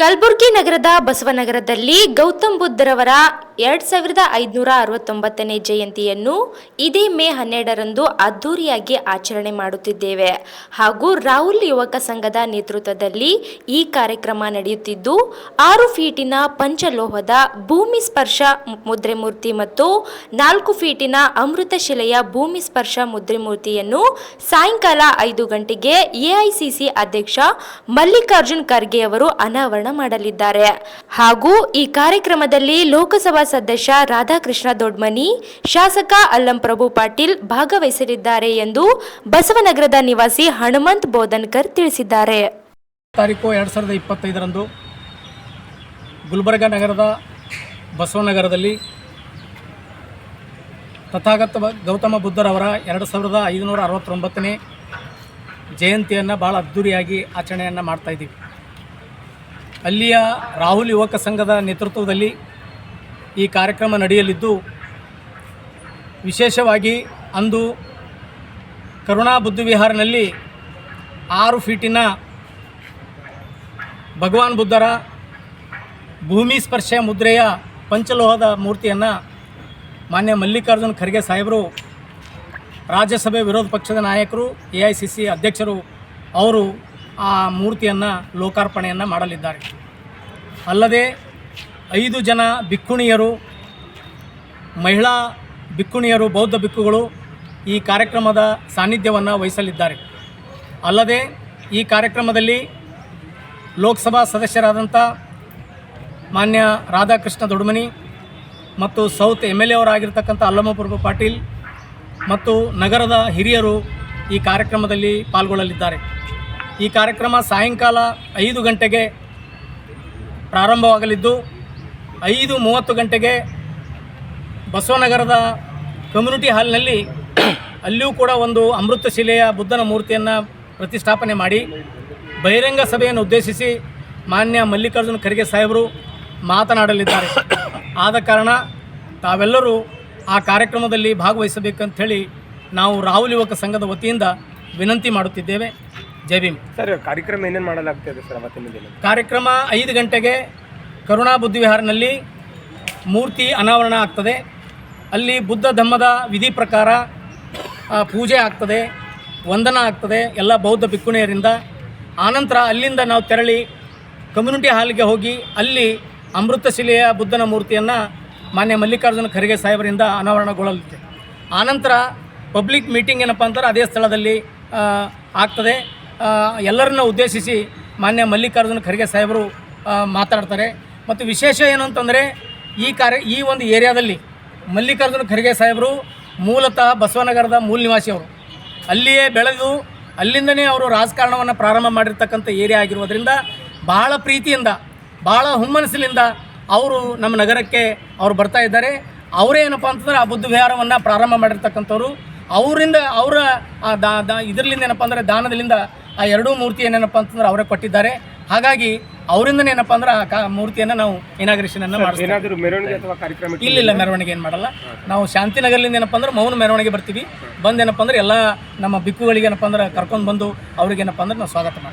ಕಲಬುರಗಿ ನಗರದ ಬಸವನಗರದಲ್ಲಿ ಗೌತಮ್ ಬುದ್ಧರವರ ಎರಡ್ ಸಾವಿರದ ಐದುನೂರ ಅರವತ್ತೊಂಬತ್ತನೇ ಜಯಂತಿಯನ್ನು ಇದೇ ಮೇ ಹನ್ನೆರಡರಂದು ಅದ್ದೂರಿಯಾಗಿ ಆಚರಣೆ ಮಾಡುತ್ತಿದ್ದೇವೆ. ಹಾಗೂ ರಾಹುಲ್ ಯುವಕ ಸಂಘದ ನೇತೃತ್ವದಲ್ಲಿ ಈ ಕಾರ್ಯಕ್ರಮ ನಡೆಯುತ್ತಿದ್ದು, ಆರು ಫೀಟಿನ ಪಂಚಲೋಹದ ಭೂಮಿ ಸ್ಪರ್ಶ ಮುದ್ರೆ ಮೂರ್ತಿ ಮತ್ತು ನಾಲ್ಕು ಫೀಟಿನ ಅಮೃತ ಶಿಲೆಯ ಭೂಮಿ ಸ್ಪರ್ಶ ಮುದ್ರೆ ಮೂರ್ತಿಯನ್ನು ಸಾಯಂಕಾಲ ಐದು ಗಂಟೆಗೆ ಎಐಸಿಸಿ ಅಧ್ಯಕ್ಷ ಮಲ್ಲಿಕಾರ್ಜುನ್ ಖರ್ಗೆ ಅವರು ಅನಾವರಣ ಮಾಡಲಿದ್ದಾರೆ. ಹಾಗೂ ಈ ಕಾರ್ಯಕ್ರಮದಲ್ಲಿ ಲೋಕಸಭಾ ಸದಸ್ಯ ರಾಧಾಕೃಷ್ಣ ದೊಡ್ಮನಿ, ಶಾಸಕ ಅಲ್ಲಂ ಪ್ರಭು ಪಾಟೀಲ್ ಭಾಗವಹಿಸಲಿದ್ದಾರೆ ಎಂದು ಬಸವನಗರದ ನಿವಾಸಿ ಹನುಮಂತ್ ಬೋಧನ್ಕರ್ ತಿಳಿಸಿದ್ದಾರೆ. ತಾರೀಕು ಎರಡು ಸಾವಿರದ ಇಪ್ಪತ್ತೈದರಂದು ಗುಲ್ಬರ್ಗ ನಗರದ ಬಸವನಗರದಲ್ಲಿ ತಥಾಗತ ಗೌತಮ ಬುದ್ಧರವರ ಎರಡು ಸಾವಿರದ ಐದುನೂರ ಅರವತ್ತೊಂಬತ್ತನೇ ಜಯಂತಿಯನ್ನು ಭಾಳ ಅದ್ಧೂರಿಯಾಗಿ ಆಚರಣೆಯನ್ನು ಮಾಡ್ತಾಯಿದ್ದೀವಿ ಅಲ್ಲಿಯ ರಾಹುಲ್ ಯುವಕ ಸಂಘದ ನೇತೃತ್ವದಲ್ಲಿ ಈ ಕಾರ್ಯಕ್ರಮ ನಡೆಯಲಿದ್ದು, ವಿಶೇಷವಾಗಿ ಅಂದು ಕರುಣಾ ಬುದ್ಧ ವಿಹಾರನಲ್ಲಿ ಆರು ಫೀಟಿನ ಭಗವಾನ್ ಬುದ್ಧರ ಭೂಮಿ ಸ್ಪರ್ಶ ಮುದ್ರೆಯ ಪಂಚಲೋಹದ ಮೂರ್ತಿಯನ್ನು ಮಾನ್ಯ ಮಲ್ಲಿಕಾರ್ಜುನ್ ಖರ್ಗೆ ಸಾಹೇಬರು, ರಾಜ್ಯಸಭೆ ವಿರೋಧ ಪಕ್ಷದ ನಾಯಕರು ಎ ಅಧ್ಯಕ್ಷರು, ಅವರು ಆ ಮೂರ್ತಿಯನ್ನು ಲೋಕಾರ್ಪಣೆಯನ್ನು ಮಾಡಲಿದ್ದಾರೆ. ಅಲ್ಲದೆ ಐದು ಜನ ಬಿಕ್ಕುಣಿಯರು ಮಹಿಳಾ ಬಿಕ್ಕುಣಿಯರು ಬೌದ್ಧ ಬಿಕ್ಕುಗಳು ಈ ಕಾರ್ಯಕ್ರಮದ ಸಾನ್ನಿಧ್ಯವನ್ನು ವಹಿಸಲಿದ್ದಾರೆ. ಅಲ್ಲದೆ ಈ ಕಾರ್ಯಕ್ರಮದಲ್ಲಿ ಲೋಕಸಭಾ ಸದಸ್ಯರಾದಂಥ ಮಾನ್ಯ ರಾಧಾಕೃಷ್ಣ ದೊಡ್ಮನಿ ಮತ್ತು ಸೌತ್ ಎಂ ಎಲ್ ಎ ಅವರಾಗಿರ್ತಕ್ಕಂಥ ಪಾಟೀಲ್ ಮತ್ತು ನಗರದ ಹಿರಿಯರು ಈ ಕಾರ್ಯಕ್ರಮದಲ್ಲಿ ಪಾಲ್ಗೊಳ್ಳಲಿದ್ದಾರೆ. ಈ ಕಾರ್ಯಕ್ರಮ ಸಾಯಂಕಾಲ ಐದು ಗಂಟೆಗೆ ಪ್ರಾರಂಭವಾಗಲಿದ್ದು, ಐದು ಮೂವತ್ತು ಗಂಟೆಗೆ ಬಸವನಗರದ ಕಮ್ಯುನಿಟಿ ಹಾಲ್ನಲ್ಲಿ ಅಲ್ಲಿಯೂ ಕೂಡ ಒಂದು ಅಮೃತ ಶಿಲೆಯ ಬುದ್ಧನ ಮೂರ್ತಿಯನ್ನು ಪ್ರತಿಷ್ಠಾಪನೆ ಮಾಡಿ, ಬಹಿರಂಗ ಸಭೆಯನ್ನು ಉದ್ದೇಶಿಸಿ ಮಾನ್ಯ ಮಲ್ಲಿಕಾರ್ಜುನ ಖರ್ಗೆ ಸಾಹೇಬರು ಮಾತನಾಡಲಿದ್ದಾರೆ. ಆದ ಕಾರಣ ತಾವೆಲ್ಲರೂ ಆ ಕಾರ್ಯಕ್ರಮದಲ್ಲಿ ಭಾಗವಹಿಸಬೇಕಂಥೇಳಿ ನಾವು ರಾಹುಲ್ ಯುವಕ ಸಂಘದ ವತಿಯಿಂದ ವಿನಂತಿ ಮಾಡುತ್ತಿದ್ದೇವೆ. ಜೈ ಭೀಮ್. ಸರ್ ಕಾರ್ಯಕ್ರಮ ಏನೇನು ಮಾಡಲಾಗ್ತದೆ ಸರ್ ಅವತ್ತಿನ ದಿನ ಕಾರ್ಯಕ್ರಮ ಐದು ಗಂಟೆಗೆ ಕರುಣಾ ಬುದ್ಧ ವಿಹಾರನಲ್ಲಿ ಮೂರ್ತಿ ಅನಾವರಣ ಆಗ್ತದೆ. ಅಲ್ಲಿ ಬುದ್ಧ ಧಮ್ಮದ ವಿಧಿ ಪ್ರಕಾರ ಪೂಜೆ ಆಗ್ತದೆ ವಂದನ ಆಗ್ತದೆ ಎಲ್ಲ ಬೌದ್ಧ ಭಿಕ್ಕುಣಿಯರಿಂದ ಆನಂತರ ಅಲ್ಲಿಂದ ನಾವು ತೆರಳಿ ಕಮ್ಯುನಿಟಿ ಹಾಲ್ಗೆ ಹೋಗಿ ಅಲ್ಲಿ ಅಮೃತ ಶಿಲೆಯ ಬುದ್ಧನ ಮೂರ್ತಿಯನ್ನು ಮಾನ್ಯ ಮಲ್ಲಿಕಾರ್ಜುನ ಖರ್ಗೆ ಸಾಹೇಬರಿಂದ ಅನಾವರಣಗೊಳ್ಳಲಿದೆ. ಆನಂತರ ಪಬ್ಲಿಕ್ ಮೀಟಿಂಗ್ ಏನಪ್ಪ ಅಂತಾರೆ ಅದೇ ಸ್ಥಳದಲ್ಲಿ ಆಗ್ತದೆ. ಎಲ್ಲರನ್ನ ಉದ್ದೇಶಿಸಿ ಮಾನ್ಯ ಮಲ್ಲಿಕಾರ್ಜುನ ಖರ್ಗೆ ಸಾಹೇಬರು ಮಾತಾಡ್ತಾರೆ. ಮತ್ತು ವಿಶೇಷ ಏನು ಅಂತಂದರೆ ಈ ಕಾರ್ಯ, ಈ ಒಂದು ಏರಿಯಾದಲ್ಲಿ ಮಲ್ಲಿಕಾರ್ಜುನ ಖರ್ಗೆ ಸಾಹೇಬರು ಮೂಲತಃ ಬಸವನಗರದ ಮೂಲ ನಿವಾಸಿಯವರು. ಅಲ್ಲಿಯೇ ಬೆಳೆದು, ಅಲ್ಲಿಂದನೇ ಅವರು ರಾಜಕಾರಣವನ್ನು ಪ್ರಾರಂಭ ಮಾಡಿರ್ತಕ್ಕಂಥ ಏರಿಯಾ ಆಗಿರೋದ್ರಿಂದ ಬಹಳ ಪ್ರೀತಿಯಿಂದ ಭಾಳ ಹುಮ್ಮನಸ್ಸಿನಿಂದ ಅವರು ನಮ್ಮ ನಗರಕ್ಕೆ ಅವರು ಬರ್ತಾ ಇದ್ದಾರೆ. ಅವರೇ ಏನಪ್ಪ ಅಂತಂದ್ರೆ ಆ ಬುದ್ಧ ವಿಹಾರವನ್ನು ಪ್ರಾರಂಭ ಮಾಡಿರ್ತಕ್ಕಂಥವ್ರು. ಅವರಿಂದ, ಅವರ, ಆ, ದಾ ದಾ ಇದರಿಂದ ಏನಪ್ಪ ಅಂದರೆ ದಾನದಿಂದ ಆ ಎರಡೂ ಮೂರ್ತಿ ಏನೇನಪ್ಪ ಅಂತಂದ್ರೆ ಅವರೇ ಕೊಟ್ಟಿದ್ದಾರೆ. ಹಾಗಾಗಿ ಅವರಿಂದ ಏನಪ್ಪ ಅಂದ್ರೆ ಆ ಕಾ ಮೂರ್ತಿಯನ್ನು ನಾವು ಇನಾಗ್ರೇಷನನ್ನು ಮಾಡಿಸ್ತೀವಿ ಏನಾದರೂ ಮೆರವಣಿಗೆ ಅಥವಾ ಕಾರ್ಯಕ್ರಮ ಇಲ್ಲ ಇಲ್ಲ ಮೆರವಣಿಗೆ ಏನು ಮಾಡಲ್ಲ. ನಾವು ಶಾಂತಿನಗರದಿಂದ ಏನಪ್ಪ ಅಂದ್ರೆ ಮೌನ ಮೆರವಣಿಗೆ ಬರ್ತೀವಿ. ಬಂದೇನಪ್ಪ ಏನಪ್ಪ ಅಂದ್ರೆ ಎಲ್ಲ ನಮ್ಮ ಬಿಕ್ಕುಗಳಿಗೆ ಏನಪ್ಪ ಅಂದ್ರೆ ಕರ್ಕೊಂಡು ಬಂದು ಅವ್ರಿಗೆ ಏನಪ್ಪ ಅಂದ್ರೆ ನಾವು ಸ್ವಾಗತ ಮಾಡ್ತೀವಿ.